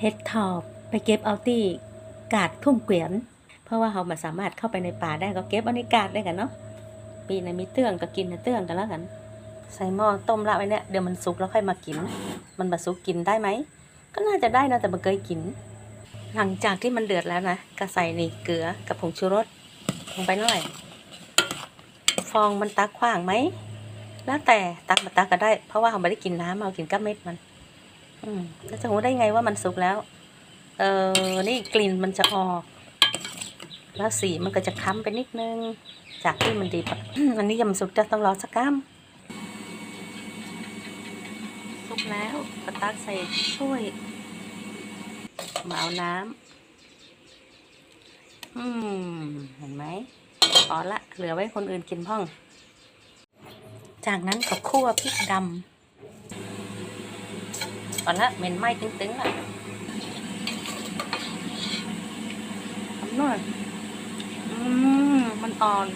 เฮ็ดทอบไปเก็บเอาที่กาดทุ่งเกวียน เพราะว่าเรามาสามารถเข้าไปในป่าได้ก็เก็บเอาในกาดได้กันเนาะปีไหนมีเตื้องก็กินในเตื้องกันแล้วกัน ใส่หม้อต้มละไว้เนี่ยเดี๋ยวมันสุกแล้วค่อยมากิน มันบาสุกกินได้ไหมก็น่าจะได้นะแต่มันเคยกิน หลังจากที่มันเดือดแล้วนะก็ใส่นี่เกลือกับผงชูรสลงไปหน่อย ฟองมันตักขว้างไหมแล้วแต่ตักมาตักก็ได้ เพราะว่าเราไม่ได้กินน้ำเรากินกับเม็ดมัน แล้วจะรู้ได้ไงว่ามันสุกแล้ว เออนี่กลิ่นมันจะออก แล้วสีมันก็จะค้ำไปนิดนึง จากที่มันดิบอันนี้ยังไม่สุกจะต้องรอสักก้ามสุกแล้วก็ตักใส่ถ้วยมาเอาน้ำอืมเห็นไหมพอละ เหลือไว้คนอื่นกินพ่อง จากนั้นก็คั่วพริกดำ ตอละเหม็นไหม้ตึงๆละทำหน่อย อืม มันอ่อน